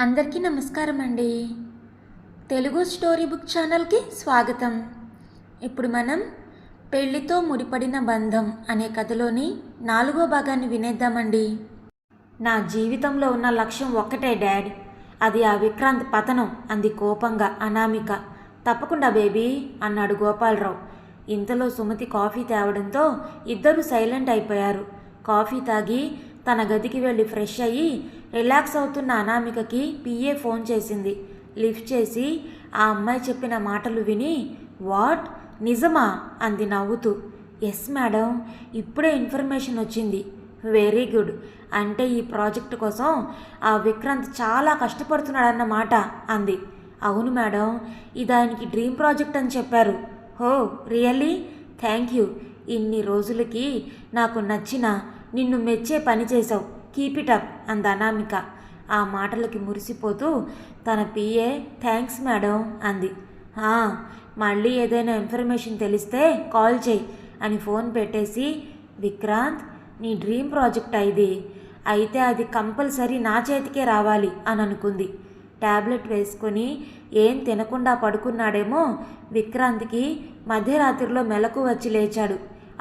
అందరికీ నమస్కారం అండి తెలుగు స్టోరీ బుక్ ఛానల్కి స్వాగతం. ఇప్పుడు మనం పెళ్ళితో ముడిపడిన బంధం అనే కథలోని నాలుగో భాగాన్ని వినేద్దామండి. నా జీవితంలో ఉన్న లక్ష్యం ఒక్కటే డాడ్. అది ఆ విక్రాంత్ పతనం అంది కోపంగా అనామిక. తప్పకుండా బేబీ అన్నాడు గోపాలరావు. ఇంతలో సుమతి కాఫీ తేవడంతో ఇద్దరు సైలెంట్ అయిపోయారు. కాఫీ తాగి తన గదికి వెళ్ళి ఫ్రెష్ అయ్యి రిలాక్స్ అవుతున్న అనామికకి పిఏ ఫోన్ చేసింది. లిఫ్ట్ చేసి ఆ అమ్మాయి చెప్పిన మాటలు విని వాట్? నిజమా? అంది నవ్వుతూ. ఎస్ మేడం ఇప్పుడే ఇన్ఫర్మేషన్ వచ్చింది. వెరీ గుడ్ అంటే ఈ ప్రాజెక్ట్ కోసం ఆ విక్రాంత్ చాలా కష్టపడుతున్నాడన్నమాట అంది. అవును మేడం ఇది ఆయనకి డ్రీమ్ ప్రాజెక్ట్ అని చెప్పారు. హో రియల్లీ? Thank you. ఇన్ని రోజులకి నాకు నచ్చిన నిన్ను మెచ్చే పని చేసావు కీప్ ఇట్ అప్ అంది అనామిక. ఆ మాటలకి మురిసిపోతూ తన పిఏ థ్యాంక్స్ మేడం అంది. మళ్ళీ ఏదైనా ఇన్ఫర్మేషన్ తెలిస్తే కాల్ చేయి అని ఫోన్ పెట్టేసి విక్రాంత్ నీ డ్రీమ్ ప్రాజెక్ట్ ఇది అయితే అది కంపల్సరీ నా చేతికే రావాలి అని అనుకుంది. ట్యాబ్లెట్ వేసుకొని ఏం తినకుండా పడుకున్నాడేమో విక్రాంత్కి మధ్యరాత్రిలో మెలకు వచ్చి లేచాడు.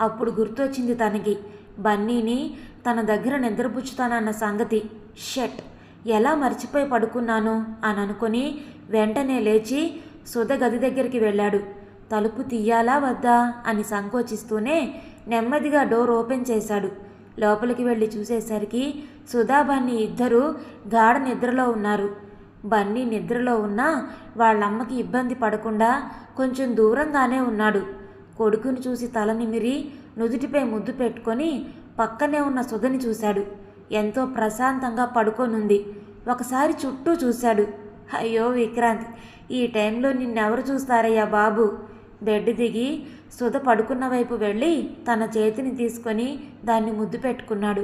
అప్పుడు గుర్తొచ్చింది తనకి. బన్నీని తన దగ్గర నిద్రపుచ్చుతానన్న సంగతి. షట్ ఎలా మర్చిపోయి పడుకున్నాను? అని అనుకొని వెంటనే లేచి సుధ గది దగ్గరికి వెళ్ళాడు. తలుపు తీయాలా వద్దా? అని సంకోచిస్తూనే నెమ్మదిగా డోర్ ఓపెన్ చేశాడు. లోపలికి వెళ్ళి చూసేసరికి సుధా బన్నీ ఇద్దరూ గాఢ నిద్రలో ఉన్నారు. బన్నీ నిద్రలో ఉన్నా వాళ్ళమ్మకి ఇబ్బంది పడకుండా కొంచెం దూరంగానే ఉన్నాడు. కొడుకుని చూసి తల నిమిరి నుదుటిపై ముద్దు పెట్టుకొని పక్కనే ఉన్న సుధని చూశాడు. ఎంతో ప్రశాంతంగా పడుకోనుంది. ఒకసారి చుట్టూ చూశాడు. అయ్యో విక్రాంత్ ఈ టైంలో నిన్నెవరు చూస్తారయ్యా బాబు? బెడ్ దిగి సుధ పడుకున్న వైపు వెళ్ళి తన చేతిని తీసుకొని దాన్ని ముద్దు పెట్టుకున్నాడు.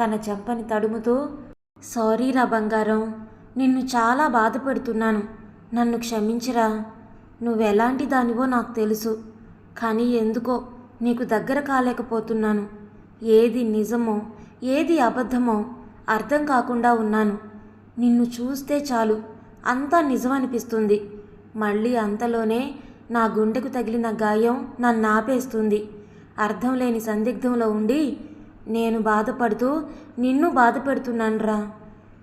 తన చెంపని తడుముతూ సారీరా బంగారం నిన్ను చాలా బాధపడుతున్నాను. నన్ను క్షమించిరా. నువ్వెలాంటి దానివో నాకు తెలుసు. కానీ ఎందుకో నీకు దగ్గర కాలేకపోతున్నాను. ఏది నిజమో ఏది అబద్ధమో అర్థం కాకుండా ఉన్నాను. నిన్ను చూస్తే చాలు. అంతా నిజమనిపిస్తుంది. మళ్ళీ అంతలోనే నా గుండెకు తగిలిన గాయం నన్ను ఆపేస్తుంది. అర్థం లేని సందిగ్ధంలో ఉండి నేను బాధపడుతూ నిన్ను బాధ పెడుతున్నానురా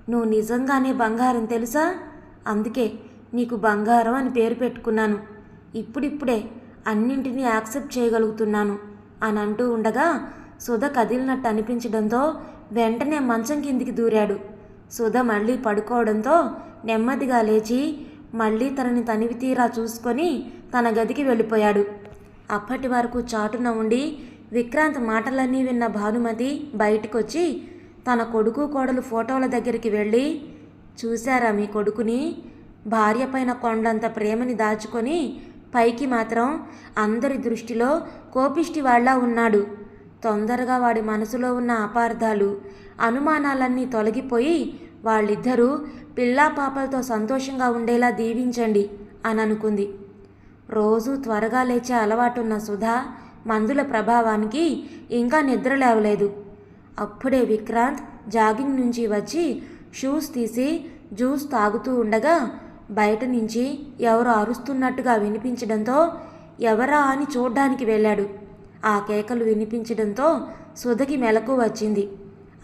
నువ్వు నిజంగానే బంగారం తెలుసా? అందుకే నీకు బంగారం అని పేరు పెట్టుకున్నాను. ఇప్పుడిప్పుడే అన్నింటినీ యాక్సెప్ట్ చేయగలుగుతున్నాను అని అంటూ ఉండగా సుధ కదిలినట్టు అనిపించడంతో వెంటనే మంచం కిందికి దూరాడు. సుధ మళ్ళీ పడుకోవడంతో నెమ్మదిగా లేచి మళ్ళీ తనని తనివి తీరా చూసుకొని తన గదికి వెళ్ళిపోయాడు. అప్పటి వరకు చాటున ఉండి విక్రాంత్ మాటలన్నీ విన్న భానుమతి బయటికొచ్చి తన కొడుకు కోడలు ఫోటోల దగ్గరికి వెళ్ళి చూశారా మీ కొడుకుని? భార్య పైన కొండంత ప్రేమని దాచుకొని పైకి మాత్రం అందరి దృష్టిలో కోపిష్టి వాళ్ళ ఉన్నాడు. తొందరగా వాడి మనసులో ఉన్న అపార్థాలు అనుమానాలన్నీ తొలగిపోయి వాళ్ళిద్దరూ పిల్లా పాపలతో సంతోషంగా ఉండేలా దీవించండి అని అనుకుంది. రోజు త్వరగా లేచే అలవాటున్న సుధా మందుల ప్రభావానికి ఇంకా నిద్ర లేవలేదు. అప్పుడే విక్రాంత్ జాగింగ్ నుంచి వచ్చి షూస్ తీసి జ్యూస్ తాగుతూ ఉండగా బయట నుంచి ఎవరో అరుస్తున్నట్టుగా వినిపించడంతో ఎవరా అని చూడ్డానికి వెళ్ళాడు. ఆ కేకలు వినిపించడంతో సుధకి మెలకు వచ్చింది.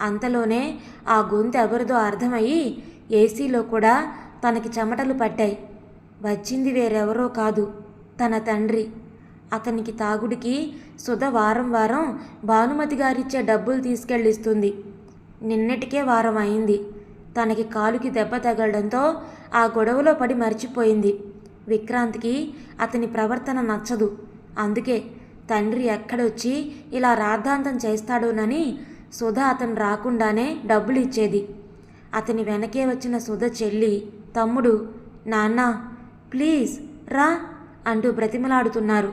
అంతలోనే ఆ గొంతు ఎవరిదో అర్థమయ్యి ఏసీలో కూడా తనకి చెమటలు పట్టాయి. వచ్చింది వేరెవరో కాదు తన తండ్రి. అతనికి తాగుడికి సుధ వారం వారం భానుమతి గారిచ్చే డబ్బులు తీసుకెళ్ళిస్తుంది. నిన్నటికే వారం అయింది. తనకి కాలుకి దెబ్బ తగలడంతో ఆ గొడవలో పడి మర్చిపోయింది. విక్రాంత్కి అతని ప్రవర్తన నచ్చదు. అందుకే తండ్రి ఎక్కడొచ్చి ఇలా రాద్ధాంతం చేస్తాడోనని సుధ అతను రాకుండానే డబ్బులు ఇచ్చేది అతని వెనకే వచ్చిన సుధ చెల్లి తమ్ముడు నాన్న ప్లీజ్ రా అంటూ బ్రతిమలాడుతున్నారు.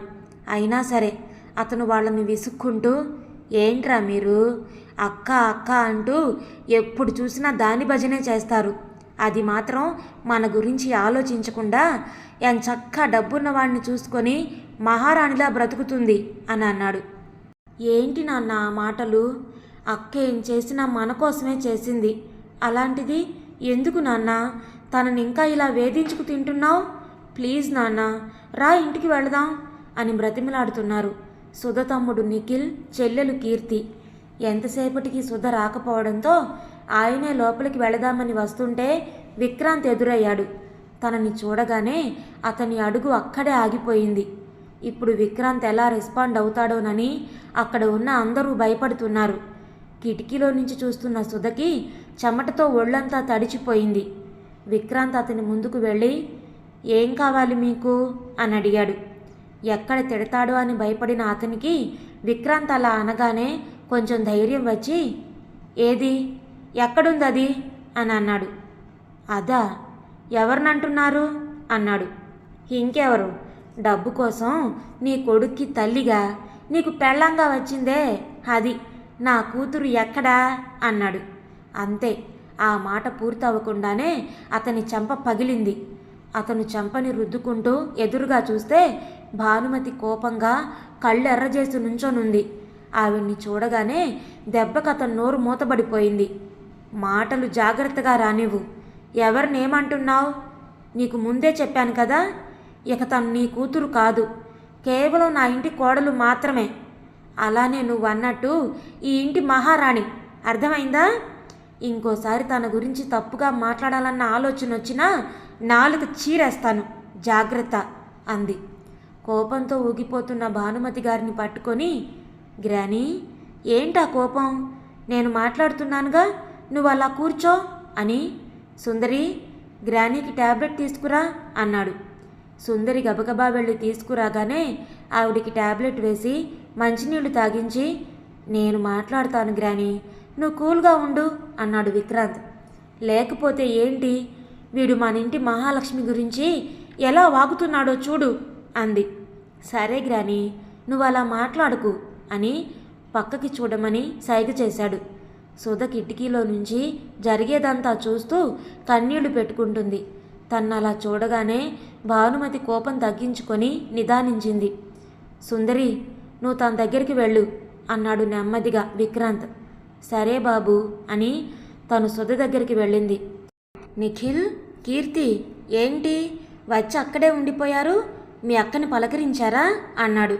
అయినా సరే అతను వాళ్ళని విసుక్కుంటూ ఏంట్రా మీరు? అక్క అక్క అంటూ ఎప్పుడు చూసినా దాని భజనే చేస్తారు. అది మాత్రం మన గురించి ఆలోచించకుండా ఎంచక్క డబ్బున్న వాడిని చూసుకొని మహారాణిలా బ్రతుకుతుంది అని అన్నాడు. ఏంటి నాన్న ఆ మాటలు? అక్క ఏం చేసినా మన కోసమే చేసింది. అలాంటిది ఎందుకు నాన్న? తనని ఇంకా ఇలా వేధించుకు తింటున్నావు? ప్లీజ్ నాన్న రా ఇంటికి వెళదాం అని బ్రతిమలాడుతున్నారు. సుధ తమ్ముడు నిఖిల్ చెల్లెలు కీర్తి. ఎంతసేపటికి సుధ రాకపోవడంతో ఆయనే లోపలికి వెళదామని వస్తుంటే విక్రాంత్ ఎదురయ్యాడు. తనని చూడగానే అతని అడుగు అక్కడే ఆగిపోయింది. ఇప్పుడు విక్రాంత్ ఎలా రెస్పాండ్ అవుతాడోనని అక్కడ ఉన్న అందరూ భయపడుతున్నారు. కిటికీలో నుంచి చూస్తున్న సుధకి చెమటతో ఒళ్ళంతా తడిచిపోయింది. విక్రాంత్ అతని ముందుకు వెళ్ళి ఏం కావాలి మీకు? అని అడిగాడు. ఎక్కడ తిడతాడు అని భయపడిన అతనికి విక్రాంత్ అలా అనగానే కొంచెం ధైర్యం వచ్చి ఏది? ఎక్కడుంది అది అని అన్నాడు. అదా ఎవరినంటున్నారు? అన్నాడు. ఇంకెవరు? డబ్బు కోసం నీ కొడుక్కి తల్లిగా నీకు పెళ్ళంగా వచ్చిందే అది నా కూతురు ఎక్కడా? అన్నాడు. అంతే ఆ మాట పూర్తవ్వకుండానే అతని చెంప పగిలింది. అతను చెంపని రుద్దుకుంటూ ఎదురుగా చూస్తే భానుమతి కోపంగా కళ్ళు ఎర్రజేసి నుంచొనుంది. ఆవిడ్ని చూడగానే దెబ్బకత నోరు మూతబడిపోయింది. మాటలు జాగ్రత్తగా రానివ్వు. ఎవరినేమంటున్నావు? నీకు ముందే చెప్పాను కదా ఇక తను నీ కూతురు కాదు. కేవలం నా ఇంటి కోడలు మాత్రమే. అలానే నువ్వు అన్నట్టు ఈ ఇంటి మహారాణి. అర్థమైందా? ఇంకోసారి తన గురించి తప్పుగా మాట్లాడాలన్న ఆలోచన వచ్చినా నాలుగు చీరేస్తాను. జాగ్రత్త అంది. కోపంతో ఊగిపోతున్న భానుమతి గారిని పట్టుకొని గ్రానీ ఏంటా కోపం? నేను మాట్లాడుతున్నానుగా నువ్వు అలా కూర్చో అని సుందరి గ్రానీకి ట్యాబ్లెట్ తీసుకురా అన్నాడు. సుందరి గబగబా వెళ్ళి తీసుకురాగానే ఆవిడికి ట్యాబ్లెట్ వేసి మంచినీళ్ళు తాగించి నేను మాట్లాడతాను గ్రానీ నువ్వు కూల్గా ఉండు అన్నాడు విక్రాంత్. లేకపోతే ఏంటి? వీడు మన ఇంటి మహాలక్ష్మి గురించి ఎలా వాగుతున్నాడో చూడు అంది. సరే గ్రాని నువ్వు అలా మాట్లాడుకు అని పక్కకి చూడమని సైగ చేశాడు. సుధ కిటికీలో నుంచి జరిగేదంతా చూస్తూ కన్నీళ్ళు పెట్టుకుంటుంది. తన్నలా చూడగానే భానుమతి కోపం తగ్గించుకొని నిదానించింది. సుందరి నువ్వు తన దగ్గరికి వెళ్ళు అన్నాడు నెమ్మదిగా విక్రాంత్. సరే బాబు అని తను సుధ దగ్గరికి వెళ్ళింది. నిఖిల్ కీర్తి ఏంటి? వచ్చి అక్కడే ఉండిపోయారు? మీ అక్కని పలకరించారా? అన్నాడు.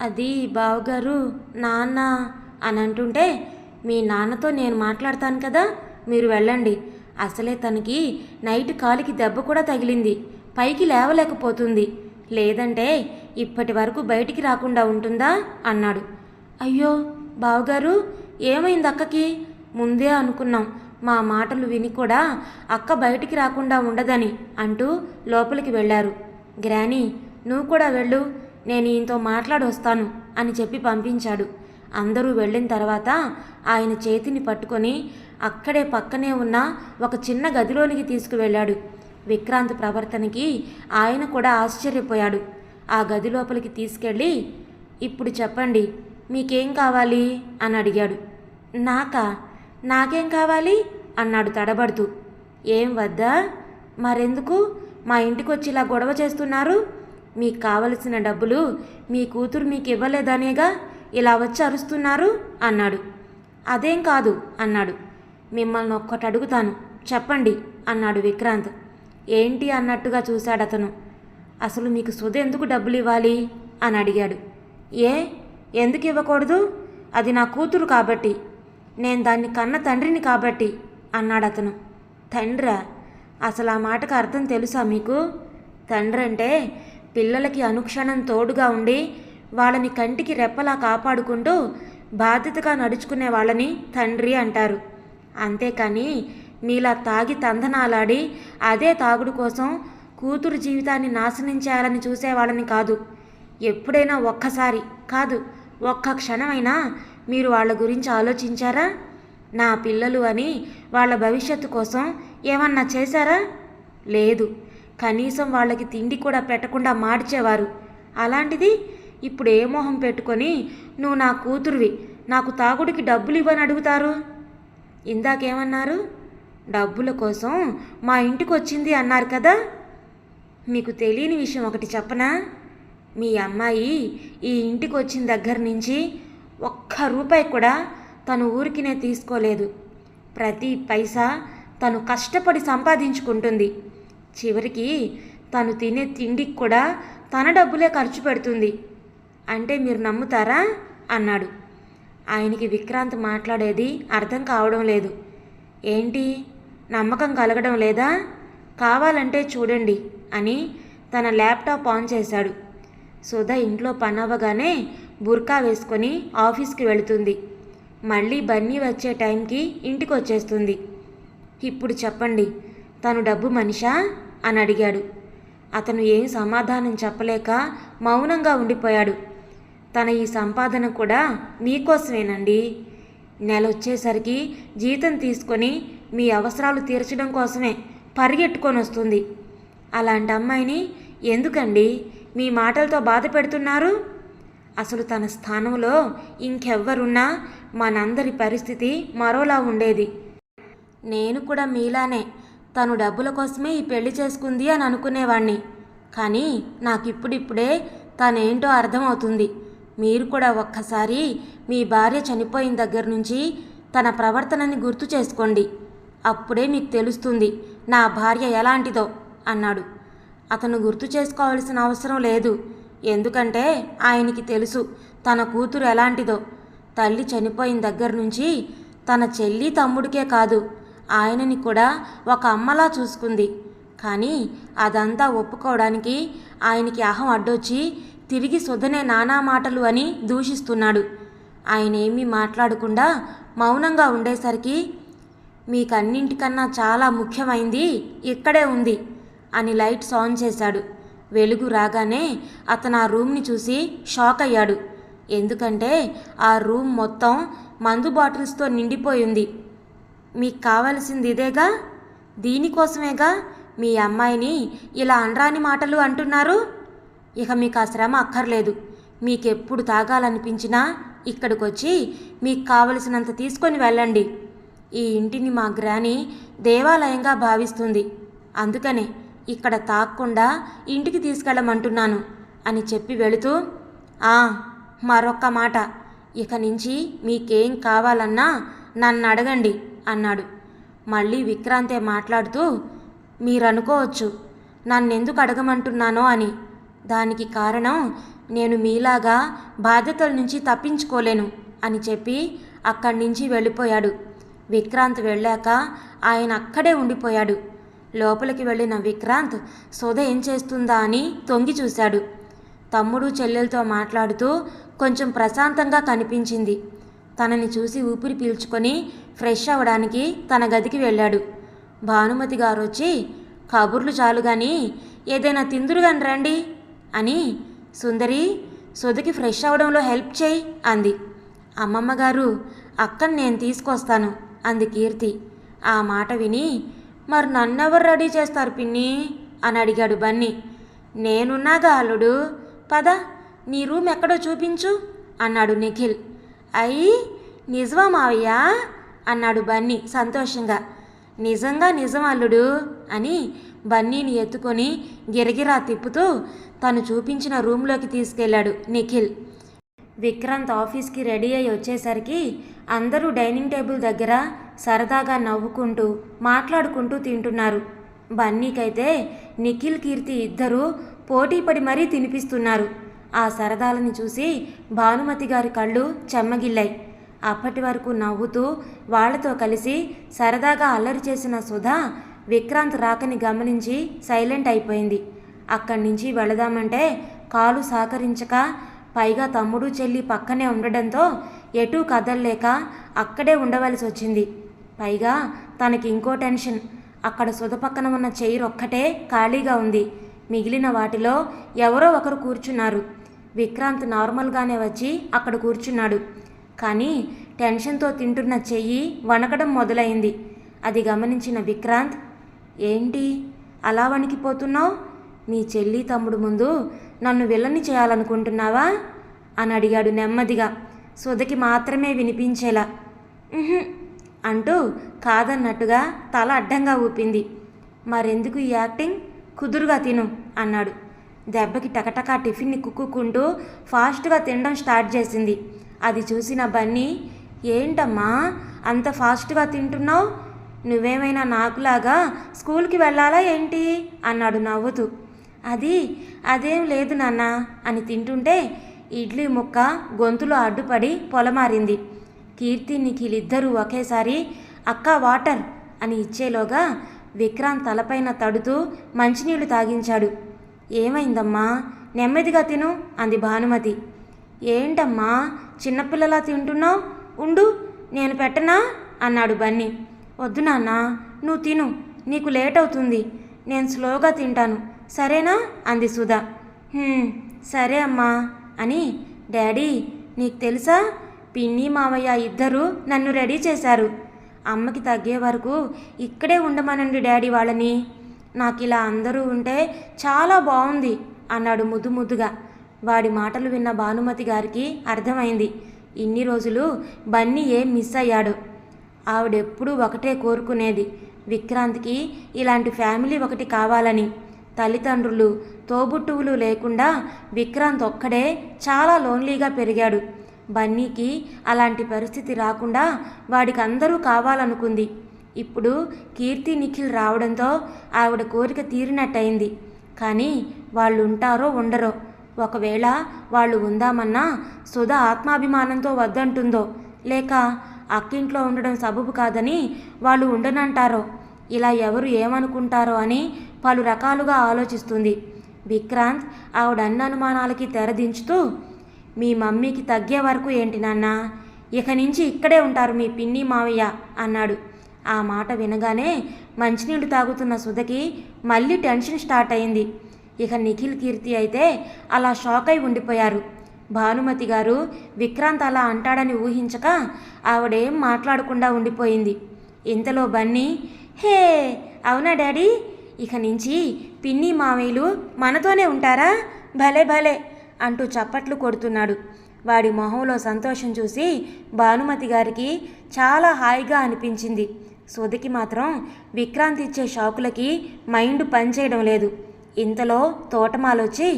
అది బావగారు నాన్న అని అంటుంటే మీ నాన్నతో నేను మాట్లాడతాను కదా మీరు వెళ్ళండి. అసలే తనకి నైట్ కాలికి దెబ్బ కూడా తగిలింది. పైకి లేవలేకపోతుంది. లేదంటే ఇప్పటి వరకు బయటికి రాకుండా ఉంటుందా? అన్నాడు. అయ్యో బావగారు ఏమైంది అక్కకి? ముందే అనుకున్నాం. మా మాటలు విని కూడా అక్క బయటికి రాకుండా ఉండదని అంటూ లోపలికి వెళ్ళారు. గ్రానీ నువ్వు కూడా వెళ్ళు నేను ఈయనతో మాట్లాడి వస్తాను అని చెప్పి పంపించాడు. అందరూ వెళ్ళిన తర్వాత ఆయన చేతిని పట్టుకొని అక్కడే పక్కనే ఉన్న ఒక చిన్న గదిలోనికి తీసుకువెళ్ళాడు. విక్రాంత్ ప్రవర్తనకి ఆయన కూడా ఆశ్చర్యపోయాడు. ఆ గది లోపలికి తీసుకెళ్ళి ఇప్పుడు చెప్పండి మీకేం కావాలి? అని అడిగాడు. నాకా? నాకేం కావాలి? అన్నాడు తడబడుతూ. ఏం వద్దా? మరెందుకు? మా ఇంటికి వచ్చి ఇలా గొడవ చేస్తున్నారు? మీకు కావలసిన డబ్బులు మీ కూతురు మీకు ఇవ్వలేదనేగా ఇలా వచ్చి అరుస్తున్నారు అన్నాడు. అదేం కాదు అన్నాడు. మిమ్మల్ని ఒక్కటి అడుగుతాను. చెప్పండి అన్నాడు విక్రాంత్. ఏంటి అన్నట్టుగా చూశాడు అతను. అసలు మీకు సుధ ఎందుకు డబ్బులు ఇవ్వాలి? అని అడిగాడు. ఏ? ఎందుకు ఇవ్వకూడదు? అది నా కూతురు కాబట్టి. నేను దాన్ని కన్న తండ్రిని కాబట్టి అన్నాడు అతను. తండ్రా? అసలు ఆ మాటకు అర్థం తెలుసా మీకు? తండ్రి అంటే పిల్లలకి అనుక్షణం తోడుగా ఉండి వాళ్ళని కంటికి రెప్పలా కాపాడుకుంటూ బాధ్యతగా నడుచుకునే వాళ్ళని తండ్రి అంటారు. అంతేకాని మీలా తాగి తందనాలాడి అదే తాగుడు కోసం కూతురు జీవితాన్ని నాశనం చేయాలని చూసేవాళ్ళని కాదు. ఎప్పుడైనా ఒక్కసారి కాదు ఒక్క క్షణమైనా మీరు వాళ్ళ గురించి ఆలోచించారా? నా పిల్లలు అని వాళ్ళ భవిష్యత్తు కోసం ఏమన్నా చేశారా? లేదు. కనీసం వాళ్ళకి తిండి కూడా పెట్టకుండా మార్చేవారు. అలాంటిది ఇప్పుడు ఏ మొహం పెట్టుకొని నువ్వు నా కూతురువి నాకు తాగుడికి డబ్బులు ఇవ్వని అడుగుతారు. ఇందాకేమన్నారు? డబ్బుల కోసం మా ఇంటికి వచ్చింది అన్నారు కదా? మీకు తెలియని విషయం ఒకటి చెప్పనా? మీ అమ్మాయి ఈ ఇంటికి వచ్చిన దగ్గర నుంచి ఒక్క రూపాయి కూడా తను ఊరికినే తీసుకోలేదు. ప్రతి పైసా తను కష్టపడి సంపాదించుకుంటుంది. చివరికి తను తినే తిండికి కూడా తన డబ్బులే ఖర్చు పెడుతుంది. అంటే మీరు నమ్ముతారా? అన్నాడు. ఆయనకి విక్రాంత్ మాట్లాడేది అర్థం కావడం లేదు. ఏంటి? నమ్మకం కలగడం లేదా? కావాలంటే చూడండి అని తన ల్యాప్టాప్ ఆన్ చేశాడు. సుధ ఇంట్లో పనవ్వగానే బుర్కా వేసుకొని ఆఫీస్కి వెళుతుంది. మళ్ళీ బన్నీ వచ్చే టైంకి ఇంటికి వచ్చేస్తుంది ఇప్పుడు చెప్పండి తను డబ్బు మనిషా? అని అడిగాడు. అతను ఏం సమాధానం చెప్పలేక మౌనంగా ఉండిపోయాడు. తన ఈ సంపాదన కూడా మీకోసమేనండి. నెల వచ్చేసరికి జీతం తీసుకొని మీ అవసరాలు తీర్చడం కోసమే పరిగెట్టుకొని వస్తుంది అలాంటి అమ్మాయిని ఎందుకండి మీ మాటలతో బాధ పెడుతున్నారు? అసలు తన స్థానంలో ఇంకెవ్వరున్నా మనందరి పరిస్థితి మరోలా ఉండేది. నేను కూడా మీలానే తను డబ్బుల కోసమే ఈ పెళ్ళి చేసుకుంది అని అనుకునేవాణ్ణి. కానీ నాకు ఇప్పుడిప్పుడే తనేంటో అర్థమవుతుంది. మీరు కూడా ఒక్కసారి మీ భార్య చనిపోయిన దగ్గర నుంచి తన ప్రవర్తనని గుర్తు చేసుకోండి. అప్పుడే మీకు తెలుస్తుంది నా భార్య ఎలాంటిదో అన్నాడు. అతను గుర్తు చేసుకోవాల్సిన అవసరం లేదు. ఎందుకంటే ఆయనకి తెలుసు తన కూతురు ఎలాంటిదో. తల్లి చనిపోయిన దగ్గర నుంచి తన చెల్లి తమ్ముడికే కాదు. ఆయనని కూడా ఒక అమ్మలా చూసుకుంది. కానీ అదంతా ఒప్పుకోవడానికి ఆయనకి అహం అడ్డొచ్చి తిరిగి సుధనే నానా మాటలు అని దూషిస్తున్నాడు. ఆయన ఏమీ మాట్లాడకుండా మౌనంగా ఉండేసరికి మీకన్నింటికన్నా చాలా ముఖ్యమైంది ఇక్కడే ఉంది అని లైట్స్ ఆన్ చేశాడు. వెలుగు రాగానే అతను ఆ రూమ్ని చూసి షాక్ అయ్యాడు. ఎందుకంటే ఆ రూమ్ మొత్తం మందు బాటిల్స్తో నిండిపోయింది. మీకు కావలసింది ఇదేగా? దీనికోసమేగా మీ అమ్మాయిని ఇలా అనరాని మాటలు అంటున్నారు? ఇక మీకు ఆ శ్రమ అక్కర్లేదు. మీకెప్పుడు తాగాలనిపించినా ఇక్కడికొచ్చి మీకు కావలసినంత తీసుకొని వెళ్ళండి. ఈ ఇంటిని మా గ్రాని దేవాలయంగా భావిస్తుంది. అందుకనే ఇక్కడ తాక్కుండా ఇంటికి తీసుకెళ్ళమంటున్నాను అని చెప్పి వెళుతూ ఆ మరొక్క మాట. ఇక నుంచి మీకేం కావాలన్నా నన్ను అడగండి. అన్నాడు. మళ్ళీ విక్రాంతే మాట్లాడుతూ మీరనుకోవచ్చు. నన్నెందుకు అడగమంటున్నానో అని. దానికి కారణం నేను మీలాగా బాధ్యతల నుంచి తప్పించుకోలేను అని చెప్పి అక్కడి నుంచి వెళ్ళిపోయాడు. విక్రాంత్ వెళ్ళాక ఆయన అక్కడే ఉండిపోయాడు. లోపలికి వెళ్ళిన విక్రాంత్ సుధ ఏం చేస్తుందా? అని తొంగి చూశాడు. తమ్ముడు చెల్లెలతో మాట్లాడుతూ కొంచెం ప్రశాంతంగా కనిపించింది. తనని చూసి ఊపిరి పీల్చుకొని ఫ్రెష్ అవ్వడానికి తన గదికి వెళ్ళాడు. భానుమతి గారు వచ్చి కబుర్లు చాలు గాని ఏదైనా తిందురుగాని రండి అని సుందరి సుధకి ఫ్రెష్ అవడంలో హెల్ప్ చేయి అంది. అమ్మమ్మ గారు అక్కని నేను తీసుకొస్తాను అంది కీర్తి. ఆ మాట విని మరి నన్నెవరు రెడీ చేస్తారు పిన్ని? అని అడిగాడు బన్నీ. నేనున్నాగా అల్లుడు. పద నీ రూమ్ ఎక్కడో చూపించు అన్నాడు నిఖిల్. అయ్యి నిజమా మావయ్య? అన్నాడు బన్నీ సంతోషంగా. నిజంగా నిజం అల్లుడు అని బన్నీని ఎత్తుకొని గిరగిరా తిప్పుతూ తను చూపించిన రూమ్లోకి తీసుకెళ్ళాడు నిఖిల్. విక్రాంత్ ఆఫీస్కి రెడీ అయి వచ్చేసరికి అందరూ డైనింగ్ టేబుల్ దగ్గర సరదాగా నవ్వుకుంటూ మాట్లాడుకుంటూ తింటున్నారు. బన్నీకైతే నిఖిల్ కీర్తి ఇద్దరూ పోటీపడి మరీ తినిపిస్తున్నారు. ఆ సరదాలని చూసి భానుమతి గారి కళ్ళు చెమ్మగిల్లాయి. అప్పటి వరకు నవ్వుతూ వాళ్ళతో కలిసి సరదాగా అల్లరి చేసిన సుధా విక్రాంత్ రాకని గమనించి సైలెంట్ అయిపోయింది. అక్కడి నుంచి వెళదామంటే కాలు సహకరించక పైగా తమ్ముడు చెల్లి పక్కనే ఉండడంతో ఎటూ కదల్లేక అక్కడే ఉండవలసి వచ్చింది. పైగా తనకి ఇంకో టెన్షన్. అక్కడ సుధ పక్కన ఉన్న చైర్ ఒక్కటే ఖాళీగా ఉంది. మిగిలిన వాటిలో ఎవరో ఒకరు కూర్చున్నారు. విక్రాంత్ నార్మల్గానే వచ్చి అక్కడ కూర్చున్నాడు. కానీ టెన్షన్తో తింటున్న చెయ్యి వణకడం మొదలైంది. అది గమనించిన విక్రాంత్ ఏంటి? అలా వణికిపోతున్నావు? నీ చెల్లి తమ్ముడు ముందు నన్ను విల్లని చేయాలనుకుంటున్నావా? అని అడిగాడు నెమ్మదిగా. సుధకి మాత్రమే వినిపించేలా. అంటూ కాదన్నట్టుగా తల అడ్డంగా ఊపింది. మరెందుకు ఈ యాక్టింగ్? కుదురుగా తిను అన్నాడు. దెబ్బకి టకటకా టిఫిన్ని కుక్కుకుంటూ ఫాస్ట్గా తినడం స్టార్ట్ చేసింది. అది చూసిన బన్నీ ఏంటమ్మా అంత ఫాస్ట్గా తింటున్నావు? నువ్వేమైనా నాకులాగా స్కూల్కి వెళ్ళాలా ఏంటి? అన్నాడు నవ్వుతూ. అది అదేం లేదు నాన్న అని తింటుంటే ఇడ్లీ ముక్క గొంతులో అడ్డుపడి పొలమారింది. కీర్తి నిఖిలిద్దరూ ఒకేసారి అక్క వాటర్ అని ఇచ్చేలోగా విక్రాంత్ తలపైన తడుతూ మంచినీళ్ళు తాగించాడు. ఏమైందమ్మా? నెమ్మదిగా తిను అంది భానుమతి. ఏంటమ్మా? చిన్నపిల్లలా తింటున్నావు? ఉండు నేను పెట్టనా? అన్నాడు బన్నీ. వద్దు నాన్న నువ్వు తిను నీకు లేట్ అవుతుంది నేను స్లోగా తింటాను సరేనా? అంది సుధా. సరే అమ్మా అని డాడీ నీకు తెలుసా? పిన్ని మావయ్య ఇద్దరు నన్ను రెడీ చేశారు. అమ్మకి తగ్గే వరకు ఇక్కడే ఉండమనండి డాడీ వాళ్ళని. నాకు ఇలా అందరూ ఉంటే చాలా బాగుంది అన్నాడు ముద్దు ముద్దుగా. వాడి మాటలు విన్న భానుమతి గారికి అర్థమైంది. ఇన్ని రోజులు బన్నీ ఏం మిస్ అయ్యాడు. ఆవిడెప్పుడూ ఒకటే కోరుకునేది విక్రాంత్కి ఇలాంటి ఫ్యామిలీ ఒకటి కావాలని. తల్లిదండ్రులు తోబుట్టువులు లేకుండా విక్రాంత్ ఒక్కడే చాలా లోన్లీగా పెరిగాడు. బన్నీకి అలాంటి పరిస్థితి రాకుండా వాడికి అందరూ కావాలనుకుంది. ఇప్పుడు కీర్తి నిఖిల్ రావడంతో ఆవిడ కోరిక తీరినట్టయింది. కానీ వాళ్ళు ఉంటారో ఉండరో ఒకవేళ వాళ్ళు ఉందామన్నా సుధ ఆత్మాభిమానంతో వద్దంటుందో లేక అక్కింట్లో ఉండడం సబబు కాదని వాళ్ళు ఉండనంటారో ఇలా ఎవరు ఏమనుకుంటారో అని పలు రకాలుగా ఆలోచిస్తుంది. విక్రాంత్ ఆవిడ అన్న అనుమానాలకి తెరదించుతూ మీ మమ్మీకి తగ్గే వరకు ఏంటి నాన్న? ఇక నుంచి ఇక్కడే ఉంటారు మీ పిన్ని మావయ్య అన్నాడు. ఆ మాట వినగానే మంచినీళ్ళు తాగుతున్న సుధకి మళ్ళీ టెన్షన్ స్టార్ట్ అయింది. ఇక నిఖిల్ కీర్తి అయితే అలా షాక్ అయి ఉండిపోయారు. భానుమతి గారు విక్రాంత్ అలా అంటాడని ఊహించక ఆవిడేం మాట్లాడకుండా ఉండిపోయింది. ఇంతలో బన్నీ హే అవునా డాడీ? ఇక నుంచి పిన్ని మామయ్యలు మనతోనే ఉంటారా? భలే భలే! అంటూ చప్పట్లు కొడుతున్నాడు. వాడి మొహంలో సంతోషం చూసి భానుమతి గారికి చాలా హాయిగా అనిపించింది. సుధకి మాత్రం విక్రాంత్ ఇచ్చే షాకులకి మైండ్ పనిచేయడం లేదు. ఇంతలో తోటమాలొచ్చి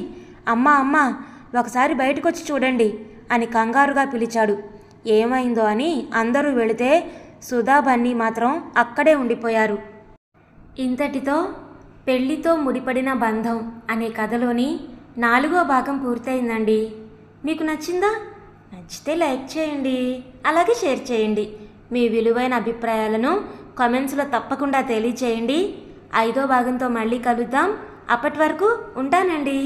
అమ్మ అమ్మ ఒకసారి బయటకొచ్చి చూడండి అని కంగారుగా పిలిచాడు. ఏమైందో అని అందరూ వెళితే సుధా బన్నీ మాత్రం అక్కడే ఉండిపోయారు. ఇంతటితో పెళ్ళితో ముడిపడిన బంధం అనే కథలోని నాలుగో భాగం పూర్తయిందండి. మీకు నచ్చిందా? నచ్చితే లైక్ చేయండి అలాగే షేర్ చేయండి. మీ విలువైన అభిప్రాయాలను కామెంట్స్లో తప్పకుండా తెలియచేయండి. ఐదో భాగంతో మళ్ళీ కలుద్దాం. అప్పటి వరకు ఉంటానండి.